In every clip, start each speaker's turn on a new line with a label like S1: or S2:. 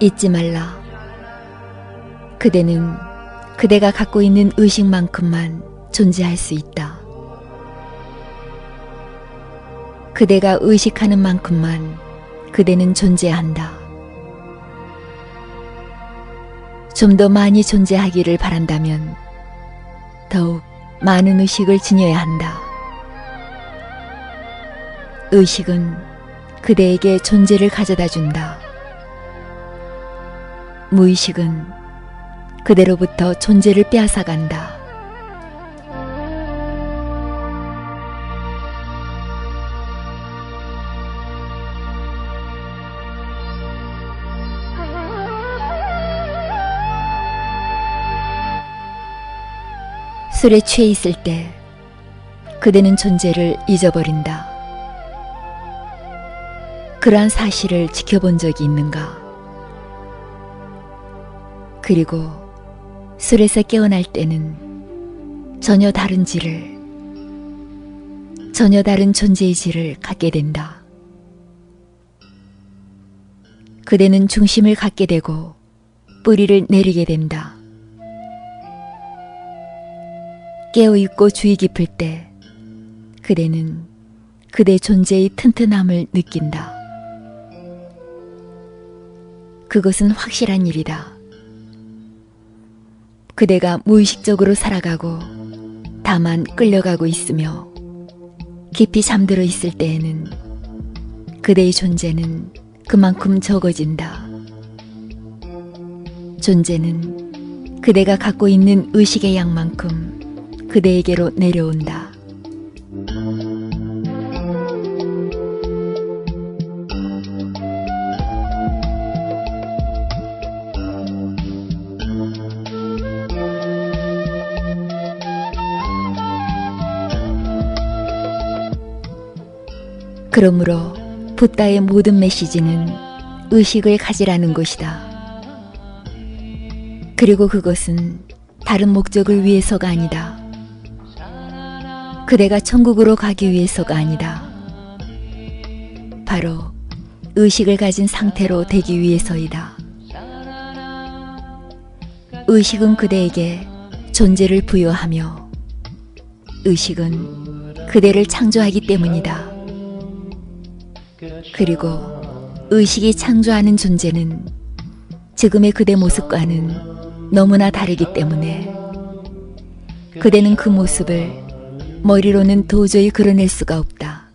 S1: 잊지 말라. 그대는 그대가 갖고 있는 의식만큼만 존재할 수 있다. 그대가 의식하는 만큼만 그대는 존재한다. 좀 더 많이 존재하기를 바란다면 더욱 많은 의식을 지녀야 한다. 의식은 그대에게 존재를 가져다 준다. 무의식은 그대로부터 존재를 빼앗아간다. 술에 취해 있을 때 그대는 존재를 잊어버린다. 그러한 사실을 지켜본 적이 있는가? 그리고 술에서 깨어날 때는 전혀 다른 질을, 전혀 다른 존재의 질을 갖게 된다. 그대는 중심을 갖게 되고 뿌리를 내리게 된다. 깨어있고 주의 깊을 때 그대는 그대 존재의 튼튼함을 느낀다. 그것은 확실한 일이다. 그대가 무의식적으로 살아가고 다만 끌려가고 있으며 깊이 잠들어 있을 때에는 그대의 존재는 그만큼 적어진다. 존재는 그대가 갖고 있는 의식의 양만큼 그대에게로 내려온다. 그러므로 붓다의 모든 메시지는 의식을 가지라는 것이다. 그리고 그것은 다른 목적을 위해서가 아니다. 그대가 천국으로 가기 위해서가 아니다. 바로 의식을 가진 상태로 되기 위해서이다. 의식은 그대에게 존재를 부여하며 의식은 그대를 창조하기 때문이다. 그리고 의식이 창조하는 존재는 지금의 그대 모습과는 너무나 다르기 때문에 그대는 그 모습을 머리로는 도저히 그려낼 수가 없다.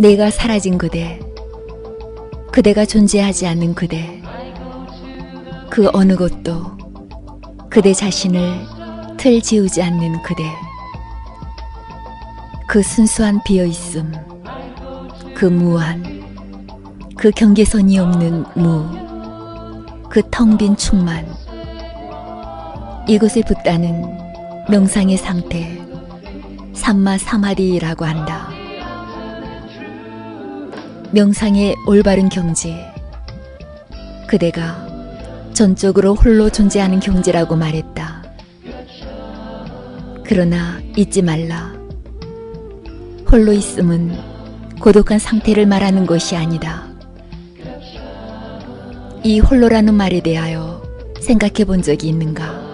S1: 내가 사라진 그대, 그대가 존재하지 않는 그대, 그 어느 것도 그대 자신을 틀 지우지 않는 그대, 그 순수한 비어있음, 그 무한, 그 경계선이 없는 무, 그 텅 빈 충만, 이곳에 붙다는 명상의 상태, 삼마 사마디라고 한다. 명상의 올바른 경지. 그대가 전적으로 홀로 존재하는 경지라고 말했다. 그러나 잊지 말라. 홀로 있음은 고독한 상태를 말하는 것이 아니다. 이 홀로라는 말에 대하여 생각해 본 적이 있는가?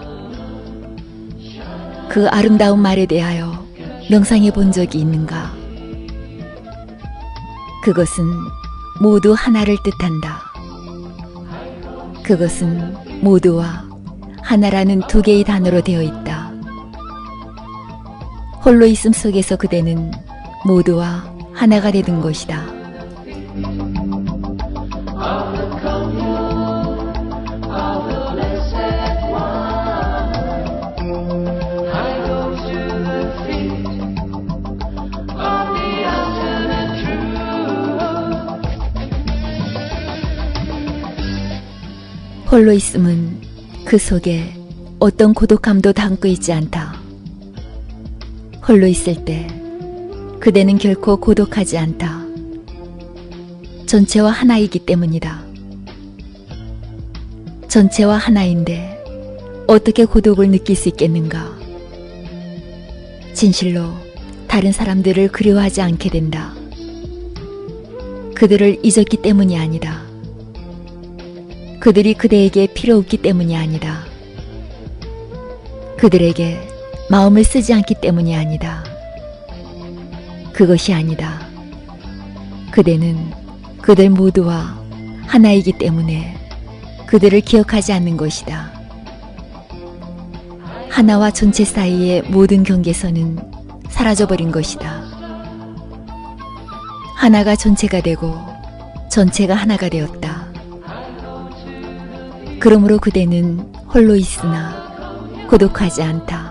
S1: 그 아름다운 말에 대하여 명상해 본 적이 있는가? 그것은 모두 하나를 뜻한다. 그것은 모두와 하나라는 두 개의 단어로 되어 있다. 홀로 있음 속에서 그대는 모두와 하나가 되는 것이다. 홀로 있음은 그 속에 어떤 고독함도 담고 있지 않다. 홀로 있을 때 그대는 결코 고독하지 않다. 전체와 하나이기 때문이다. 전체와 하나인데 어떻게 고독을 느낄 수 있겠는가? 진실로 다른 사람들을 그리워하지 않게 된다. 그들을 잊었기 때문이 아니다. 그들이 그대에게 필요 없기 때문이 아니다. 그들에게 마음을 쓰지 않기 때문이 아니다. 그것이 아니다. 그대는 그들 모두와 하나이기 때문에 그들을 기억하지 않는 것이다. 하나와 전체 사이의 모든 경계선은 사라져버린 것이다. 하나가 전체가 되고 전체가 하나가 되었다. 그러므로 그대는 홀로 있으나 고독하지 않다.